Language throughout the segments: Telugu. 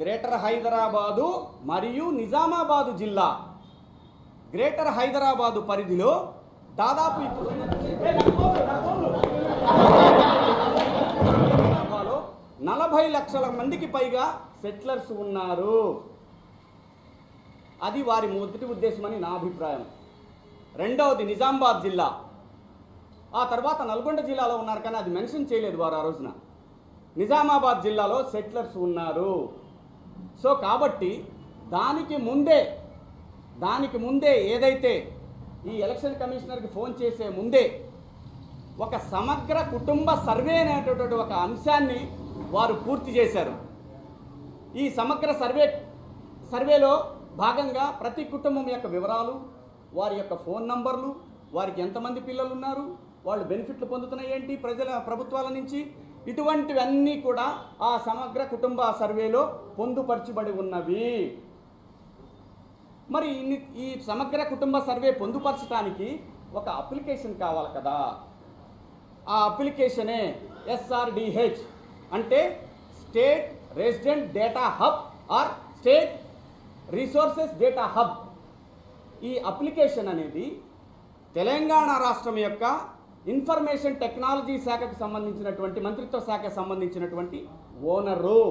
గ్రేటర్ హైదరాబాదు మరియు నిజామాబాదు జిల్లా. గ్రేటర్ హైదరాబాదు పరిధిలో దాదాపు ఇప్పుడు నలభై లక్షల మందికి పైగా సెటిలర్స్ ఉన్నారు. అది వారి మొదటి ఉద్దేశమని నా అభిప్రాయం. రెండవది నిజామాబాద్ జిల్లా. ఆ తర్వాత నల్గొండ జిల్లాలో ఉన్నారు కానీ అది మెన్షన్ చేయలేదు వారు ఆ రోజున. నిజామాబాద్ జిల్లాలో సెటిలర్స్ ఉన్నారు. సో కాబట్టి దానికి ముందే దానికి ముందే ఏదైతే ఈ ఎలక్షన్ కమిషనర్కి ఫోన్ చేసే ముందే ఒక సమగ్ర కుటుంబ సర్వే అనేటటువంటి ఒక అంశాన్ని వారు పూర్తి చేశారు. ఈ సమగ్ర సర్వే సర్వేలో భాగంగా ప్రతి కుటుంబం యొక్క వివరాలు వారి యొక్క ఫోన్ నంబర్లు వారికి ఎంతమంది పిల్లలు ఉన్నారు వాళ్ళు బెనిఫిట్లు పొందుతున్నాయి ఏంటి ప్రజల ప్రభుత్వాల నుంచి ఇటువంటివన్నీ కూడా ఆ సమగ్ర కుటుంబ సర్వేలో పొందుపరచబడి ఉన్నవి. మరి ఇన్ని- ఈ సమగ్ర కుటుంబ సర్వే పొందుపరచడానికి ఒక అప్లికేషన్ కావాలి కదా. ఆ అప్లికేషనే ఎస్ఆర్డిహెచ్ అంటే state resident data hub are state resources data hub. ఈ అప్లికేషన్ అనేది తెలంగాణ రాష్ట్రం యొక్క ఇన్ఫర్మేషన్ టెక్నాలజీ శాఖకు సంబంధించినటువంటి మంత్రిత్వ శాఖకు సంబంధించినటువంటి ఓనరు.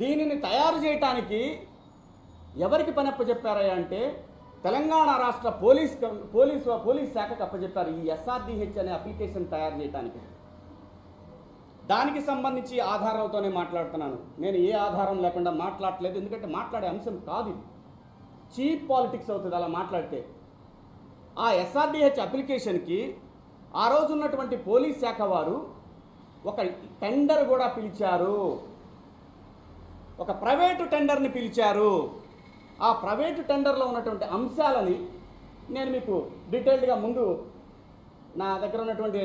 దీనిని తయారు చేయటానికి ఎవరికి పని అప్పచెప్పారయ్యా అంటే తెలంగాణ రాష్ట్ర పోలీస్ పోలీస్ పోలీస్ శాఖకు అప్పచెప్పారు ఈ ఎస్ఆర్డిహెచ్ అనే అప్లికేషన్ తయారు చేయడానికి దానికి సంబంధించి ఆధారంతోనే మాట్లాడుతున్నాను. నేను ఏ ఆధారం లేకుండా మాట్లాడట్లేదు ఎందుకంటే మాట్లాడే అంశం కాదు ఇది. చీప్ పాలిటిక్స్ అవుతుంది అలా మాట్లాడితే. ఆ ఎస్ఆర్డిహెచ్ అప్లికేషన్కి ఆ రోజు ఉన్నటువంటి పోలీస్ శాఖ వారు ఒక టెండర్ కూడా పిలిచారు. ఒక ప్రైవేటు టెండర్ని పిలిచారు. ఆ ప్రైవేటు టెండర్లో ఉన్నటువంటి అంశాలని నేను మీకు డీటెయిల్డ్గా ముందు నా దగ్గర ఉన్నటువంటి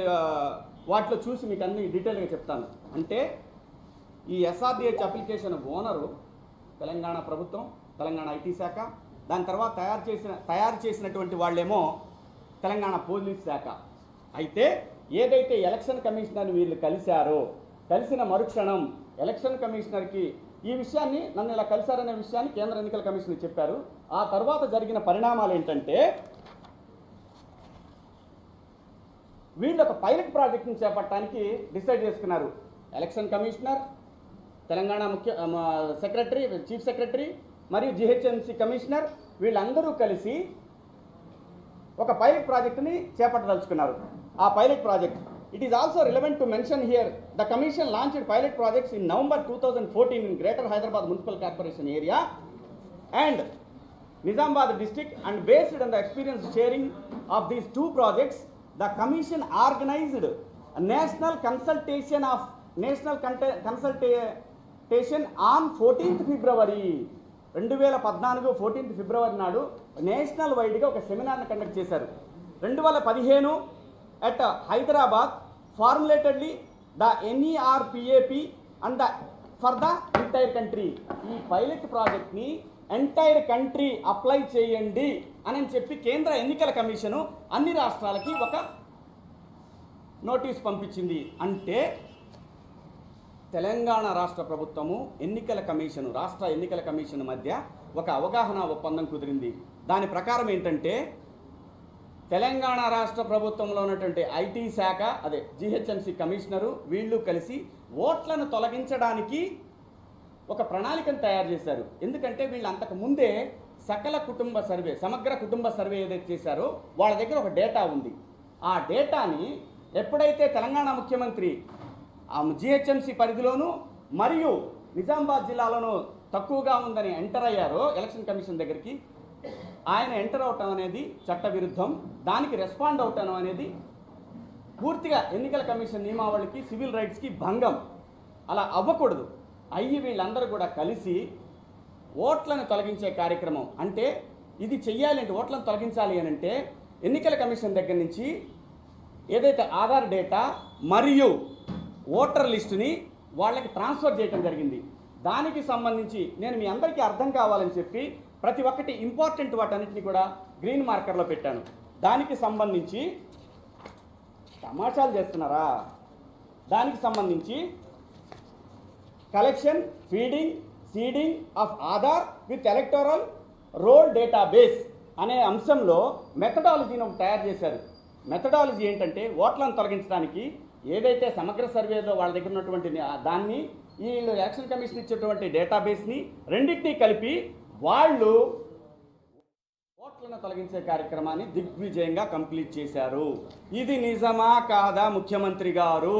వాటిలో చూసి మీకు అన్ని డీటెయిల్గా చెప్తాను. అంటే ఈ ఎస్ఆర్డిహెచ్ అప్లికేషన్ ఓనరు తెలంగాణ ప్రభుత్వం తెలంగాణ ఐటీ శాఖ దాని తర్వాత తయారు చేసిన తయారు చేసినటువంటి వాళ్ళేమో తెలంగాణ పోలీస్ శాఖ. అయితే ఏదైతే ఎలక్షన్ కమిషనర్ వీళ్ళు కలిశారో కలిసిన మరుక్షణం ఎలక్షన్ కమిషనర్కి ఈ విషయాన్ని నన్ను ఇలా కలిశారనే విషయాన్ని కేంద్ర ఎన్నికల కమిషన్ చెప్పారు. ఆ తర్వాత జరిగిన పరిణామాలు ఏంటంటే వీళ్ళు ఒక పైలట్ ప్రాజెక్ట్ని చేపట్టడానికి డిసైడ్ చేసుకున్నారు. ఎలక్షన్ కమిషనర్ తెలంగాణ ముఖ్య సెక్రటరీ చీఫ్ సెక్రటరీ మరియు జిహెచ్ఎంసి కమిషనర్ వీళ్ళందరూ కలిసి ఒక పైలట్ ప్రాజెక్టుని చేపట్టదలుచుకున్నారు. ఆ pilot project it is also relevant to mention here the commission launch pilot projects in November two thousand fourteen in greater Hyderabad municipal corporation area and Nizamabad district and based on the experience sharing of these two projects the commission organised national consultation of national consultation on fourteenth February రెండు వేల పద్నాలుగు ఫోర్టీన్త్ ఫిబ్రవరి నాడు నేషనల్ వైడ్గా ఒక సెమినార్ని కండక్ట్ చేశారు. రెండు వేల పదిహేను at Hyderabad formulatedly the NERPAP and the for the entire country. ఈ పైలట్ ప్రాజెక్ట్ని ఎంటైర్ కంట్రీ అప్లై చేయండి అని చెప్పి కేంద్ర ఎన్నికల కమిషను అన్ని రాష్ట్రాలకి ఒక నోటీస్ పంపించింది. అంటే తెలంగాణ రాష్ట్ర ప్రభుత్వము ఎన్నికల కమిషను రాష్ట్ర ఎన్నికల కమిషన్ మధ్య ఒక అవగాహన ఒప్పందం కుదిరింది. దాని ప్రకారం ఏంటంటే తెలంగాణ రాష్ట్ర ప్రభుత్వంలో ఉన్నటువంటి ఐటీ శాఖ అదే జిహెచ్ఎంసి కమిషనరు వీళ్ళు కలిసి ఓట్లను తొలగించడానికి ఒక ప్రణాళికను తయారు చేశారు. ఎందుకంటే వీళ్ళు అంతకు ముందే సకల కుటుంబ సర్వే సమగ్ర కుటుంబ సర్వే ఏదైతే చేశారో వాళ్ళ దగ్గర ఒక డేటా ఉంది. ఆ డేటాని ఎప్పుడైతే తెలంగాణ ముఖ్యమంత్రి జిహెచ్ఎంసి పరిధిలోను మరియు నిజామాబాద్ జిల్లాలోనూ తక్కువగా ఉందని ఎంటర్ అయ్యారో ఎలక్షన్ కమిషన్ దగ్గరికి. ఆయన ఎంటర్ అవటం అనేది చట్టవిరుద్ధం. దానికి రెస్పాండ్ అవటం అనేది పూర్తిగా ఎన్నికల కమిషన్ నియమావళికి సివిల్ రైట్స్కి భంగం. అలా అవ్వకూడదు. అయ్యి వీళ్ళందరూ కూడా కలిసి ఓట్లను తొలగించే కార్యక్రమం. అంటే ఇది చెయ్యాలి అంటే ఓట్లను తొలగించాలి అని అంటే ఎన్నికల కమిషన్ దగ్గర నుంచి ఏదైతే ఆధార్ డేటా మరియు ఓటర్ లిస్టుని వాళ్ళకి ట్రాన్స్ఫర్ చేయడం జరిగింది. దానికి సంబంధించి నేను మీ అందరికీ అర్థం కావాలని చెప్పి ప్రతి ఒక్కటి ఇంపార్టెంట్ వాటన్నిటిని కూడా గ్రీన్ మార్కర్లో పెట్టాను. దానికి సంబంధించి తమాషాలు చేస్తున్నారా? దానికి సంబంధించి collection feeding seeding of Aadhaar with electoral roll database అనే అంశంలో మెథడాలజీని ఒకటి తయారు చేశారు. మెథడాలజీ ఏంటంటే ఓట్లను తొలగించడానికి ఏదైతే సమగ్ర సర్వేలో వాళ్ళ దగ్గర ఉన్నటువంటి దాన్ని వీళ్ళు ఎలక్షన్ కమిషన్ ఇచ్చేటువంటి డేటాబేస్ని రెండింటినీ కలిపి వాళ్ళు ఓట్లను తొలగించే కార్యక్రమాన్ని దిగ్విజయంగా కంప్లీట్ చేశారు. ఇది నిజమా కాదా ముఖ్యమంత్రి గారు?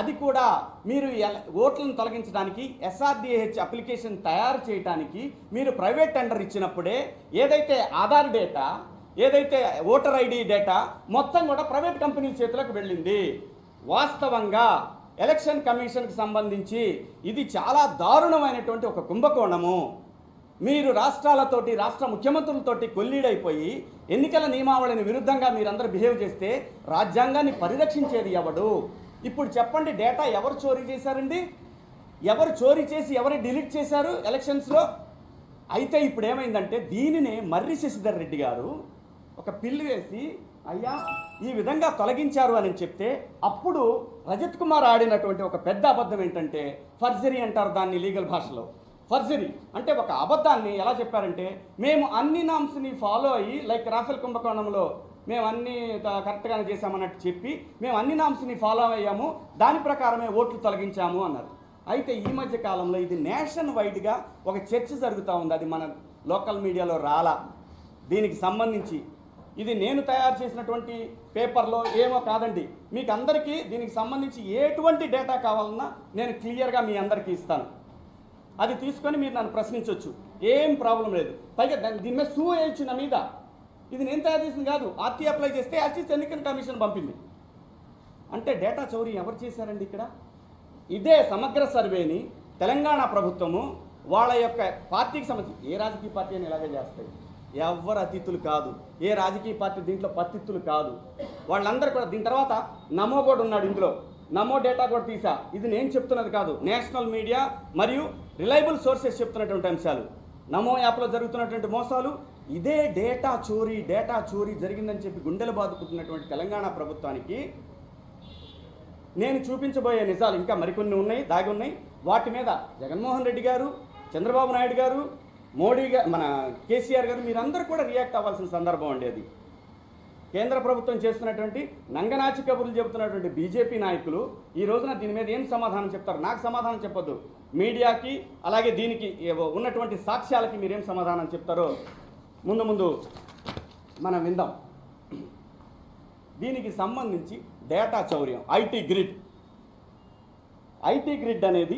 అది కూడా మీరు ఓట్లను తొలగించడానికి ఎస్ఆర్డిహెచ్ అప్లికేషన్ తయారు చేయడానికి మీరు ప్రైవేట్ టెండర్ ఇచ్చినప్పుడే ఏదైతే ఆధార్ డేటా ఏదైతే ఓటర్ ఐడి డేటా మొత్తం కూడా ప్రైవేట్ కంపెనీల చేతులకు వెళ్ళింది. వాస్తవంగా ఎలక్షన్ కమిషన్కి సంబంధించి ఇది చాలా దారుణమైనటువంటి ఒక కుంభకోణము. మీరు రాష్ట్రాలతోటి రాష్ట్ర ముఖ్యమంత్రులతోటి కొల్లీడైపోయి ఎన్నికల నియమావళిని విరుద్ధంగా మీరందరూ బిహేవ్ చేస్తే రాజ్యాంగాన్ని పరిరక్షించేది ఎవడు? ఇప్పుడు చెప్పండి డేటా ఎవరు చోరీ చేశారండి? ఎవరు చోరీ చేసి ఎవరు డిలీట్ చేశారు ఎలక్షన్స్లో? అయితే ఇప్పుడు ఏమైందంటే దీనినే మర్రి శశిధర్ రెడ్డి గారు ఒక పిల్లు వేసి అయ్యా ఈ విధంగా తొలగించారు అని చెప్తే అప్పుడు రజత్ కుమార్ ఆడినటువంటి ఒక పెద్ద అబద్ధం ఏంటంటే ఫర్జరీ అంటారు దాన్ని లీగల్ భాషలో. ఫర్జరీ అంటే ఒక అబద్ధాన్ని ఎలా చెప్పారంటే మేము అన్ని నామ్స్ని ఫాలో అయ్యి లైక్ రాఫెల్ కుంభకోణంలో మేము అన్ని త- కరెక్ట్గానే చేశామన్నట్టు చెప్పి మేము అన్ని నామ్స్ని ఫాలో అయ్యాము దాని ప్రకారమే ఓట్లు తొలగించాము అన్నారు. అయితే ఈ మధ్య కాలంలో ఇది నేషన్ వైడ్గా ఒక చర్చ జరుగుతూ ఉంది. అది మన లోకల్ మీడియాలో రాలా. దీనికి సంబంధించి ఇది నేను తయారు చేసినటువంటి పేపర్లో ఏమో కాదండి. మీకు అందరికీ దీనికి సంబంధించి ఎటువంటి డేటా కావాలన్నా నేను క్లియర్గా మీ అందరికీ ఇస్తాను. అది తీసుకొని మీరు నన్ను ప్రశ్నించవచ్చు ఏం ప్రాబ్లం లేదు. పైగా దాని దీని మీద సూ వేయచ్చు నా మీద ఇది నేను తయారు చేసింది కాదు. ఆర్టీ అప్లై చేస్తే యాక్సిస్ ఎన్నికల కమిషన్ పంపింది. అంటే డేటా చౌరీ ఎవరు చేశారండి ఇక్కడ? ఇదే సమగ్ర సర్వేని తెలంగాణ ప్రభుత్వము వాళ్ళ యొక్క పార్టీకి సంబంధించి ఏ రాజకీయ పార్టీ అని ఇలాగే చేస్తాయి. ఎవరు అతిథులు కాదు. ఏ రాజకీయ పార్టీ దీంట్లో పతిత్తులు కాదు. వాళ్ళందరూ కూడా దీని తర్వాత నమో కూడా ఉన్నాడు ఇందులో. నమో డేటా కూడా తీసా. ఇది నేను చెప్తున్నది కాదు. నేషనల్ మీడియా మరియు రిలయబుల్ సోర్సెస్ చెప్తున్నటువంటి అంశాలు. నమో యాప్లో జరుగుతున్నటువంటి మోసాలు ఇదే డేటా చోరీ డేటా చోరీ జరిగిందని చెప్పి గుండెలు బాదుకుంటున్నటువంటి తెలంగాణ ప్రభుత్వానికి నేను చూపించబోయే నిజాలు ఇంకా మరికొన్ని ఉన్నాయి దాగి ఉన్నాయి. వాటి మీద జగన్మోహన్ రెడ్డి గారు చంద్రబాబు నాయుడు గారు మోడీ గారు మన కేసీఆర్ గారు మీరందరూ కూడా రియాక్ట్ అవ్వాల్సిన సందర్భం ఉండేది కేంద్ర ప్రభుత్వం చేస్తున్నటువంటి నంగనాచి కబుర్లు చెబుతున్నటువంటి బీజేపీ నాయకులు ఈ రోజున దీని మీద ఏం సమాధానం చెప్తారు? నాకు సమాధానం చెప్పొద్దు. మీడియాకి అలాగే దీనికి ఏవో ఉన్నటువంటి సాక్ష్యాలకి మీరేం సమాధానం చెప్తారో ముందు ముందు మనం విందాం. దీనికి సంబంధించి డేటా చౌర్యం ఐటీ గ్రిడ్. ఐటీ గ్రిడ్ అనేది